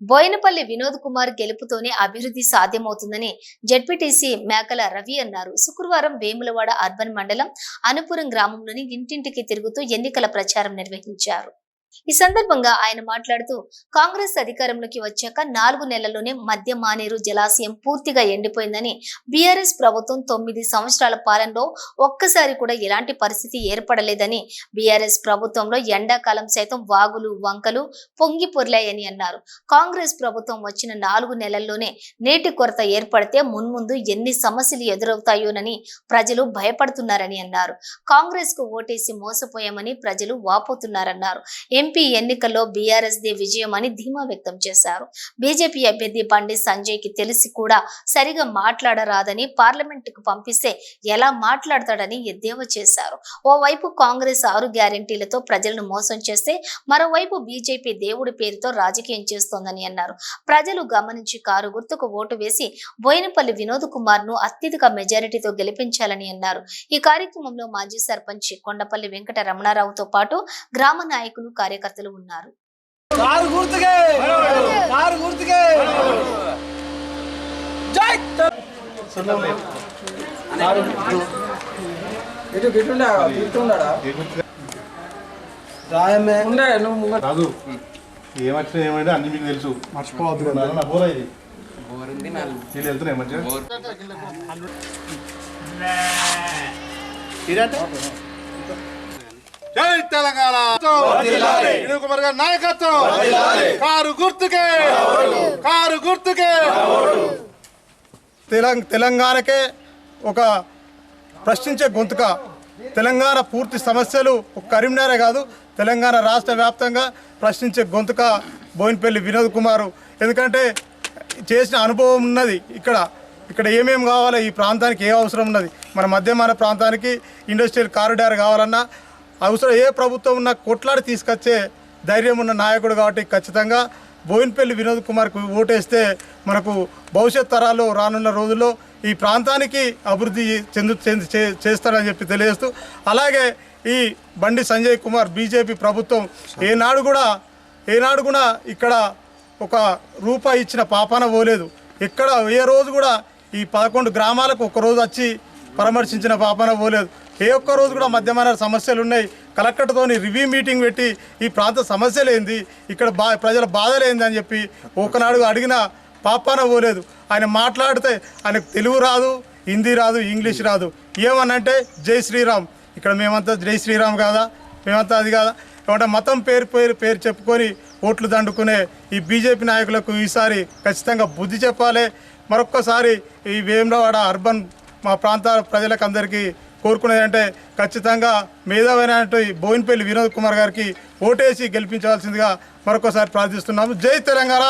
బోయినపల్లి వినోద్ కుమార్ గెలుపుతోనే అభివృద్ధి సాధ్యమవుతుందని జడ్పీటీసీ మేకల రవి అన్నారు. శుక్రవారం వేములవాడ అర్బన్ మండలం అనుపురం గ్రామంలోని ఇంటింటికి తిరుగుతూ ఎన్నికల ప్రచారం నిర్వహించారు. ఈ సందర్భంగా ఆయన మాట్లాడుతూ కాంగ్రెస్ అధికారంలోకి వచ్చాక నాలుగు నెలల్లోనే మద్య మానేరు జలాశయం పూర్తిగా ఎండిపోయిందని బీఆర్ఎస్ ప్రభుత్వం తొమ్మిది సంవత్సరాల పాలనలో ఒక్కసారి కూడా ఎలాంటి పరిస్థితి ఏర్పడలేదని బీఆర్ఎస్ ప్రభుత్వంలో ఎండాకాలం సైతం వాగులు వంకలు పొంగి పొర్లాయని అన్నారు. కాంగ్రెస్ ప్రభుత్వం వచ్చిన నాలుగు నెలల్లోనే నీటి కొరత ఏర్పడితే మున్ముందు ఎన్ని సమస్యలు ఎదురవుతాయోనని ప్రజలు భయపడుతున్నారని అన్నారు. కాంగ్రెస్కు ఓటేసి మోసపోయామని ప్రజలు వాపోతున్నారన్నారు. ఎంపీ ఎన్నికల్లో బీఆర్ఎస్ దే విజయం అని ధీమా వ్యక్తం చేశారు. బీజేపీ అభ్యర్థి పండిత్ సంజయ్కి తెలిసి కూడా సరిగా మాట్లాడరాదని పార్లమెంట్ పంపిస్తే ఎలా మాట్లాడతాడని ఎద్దేవా చేశారు. ఓవైపు కాంగ్రెస్ ఆరు గ్యారెంటీలతో ప్రజలను మోసం చేస్తే మరోవైపు బీజేపీ దేవుడి పేరుతో రాజకీయం చేస్తోందని అన్నారు. ప్రజలు గమనించి కారు గుర్తుకు ఓటు వేసి బోయినపల్లి వినోద్ కుమార్ను అత్యధిక మెజారిటీతో గెలిపించాలని అన్నారు. ఈ కార్యక్రమంలో మాజీ సర్పంచ్ కొండపల్లి వెంకట రమణారావుతో పాటు గ్రామ నాయకులు కార్యకర్తలు ఉన్నారు. ఏమొచ్చినా ఏమైనా అన్ని మీకు తెలుసు. మర్చిపోవద్దు నా బోర ఇది. వీళ్ళు వెళ్తున్నాయి మంచిగా జై తెలంగాణ. వినోద్ కుమార్ గారి నాయకత్వం. కారు గుర్తుకే. కారు గుర్తుకే. తెలంగ తెలంగాణకే ఒక ప్రశ్నించే గొంతుక. తెలంగాణ పూర్తి సమస్యలు ఒక కరీంనగరే కాదు తెలంగాణ రాష్ట్ర వ్యాప్తంగా ప్రశ్నించే గొంతుక బోయినపల్లి వినోద్ కుమార్. ఎందుకంటే చేసిన అనుభవం ఉన్నది ఇక్కడ. ఇక్కడ ఏమేమి కావాలో ఈ ప్రాంతానికి ఏ అవసరం ఉన్నది. మన మధ్యమాన ప్రాంతానికి ఇండస్ట్రియల్ కారిడార్ కావాలన్నా అవసరం ఏ ప్రభుత్వం ఉన్నా కొట్లాడి తీసుకొచ్చే ధైర్యం ఉన్న నాయకుడు కాబట్టి ఖచ్చితంగా బోయిన్పల్లి వినోద్ కుమార్కు ఓటేస్తే మనకు భవిష్యత్ తరాల్లో రానున్న రోజుల్లో ఈ ప్రాంతానికి అభివృద్ధి చెందు చెంది- చే- చేస్తారని చెప్పి తెలియజేస్తూ అలాగే ఈ బండి సంజయ్ కుమార్ బీజేపీ ప్రభుత్వం ఏనాడు కూడా ఏనాడు కూడా ఇక్కడ ఒక రూపాయి ఇచ్చిన పాపాన పోలేదు. ఎక్కడ ఏ రోజు కూడా ఈ పదకొండు గ్రామాలకు ఒక రోజు వచ్చి పరామర్శించిన పాపాన పోలేదు. ఏ ఒక్క రోజు కూడా మధ్యమైన సమస్యలు ఉన్నాయి. కలెక్టర్తోని రివ్యూ మీటింగ్ పెట్టి ఈ ప్రాంత సమస్యలు ఏంది ఇక్కడ బా ప్రజల బాధలేంది అని చెప్పి ఒకనాడు అడిగిన పాపాన పోలేదు. ఆయన మాట్లాడితే ఆయనకు తెలుగు రాదు హిందీ రాదు ఇంగ్లీష్ రాదు. ఏమనంటే జై శ్రీరామ్. ఇక్కడ మేమంతా జై శ్రీరామ్ కాదా మేమంతా అది కాదా? ఏమంటే మతం పేరు పేరు పేరు చెప్పుకొని ఓట్లు దండుకునే ఈ బీజేపీ నాయకులకు ఈసారి ఖచ్చితంగా బుద్ధి చెప్పాలి. మరొక్కసారి ఈ వేములవాడ అర్బన్ మా ప్రాంత ప్రజలకు అందరికీ కోరుకునేది అంటే ఖచ్చితంగా మేధావైనటువంటి బోయినపల్లి వినోద్ కుమార్ గారికి ఓటేసి గెలిపించవలసిందిగా మరొకసారి ప్రార్థిస్తున్నాము. జై తెలంగాణ!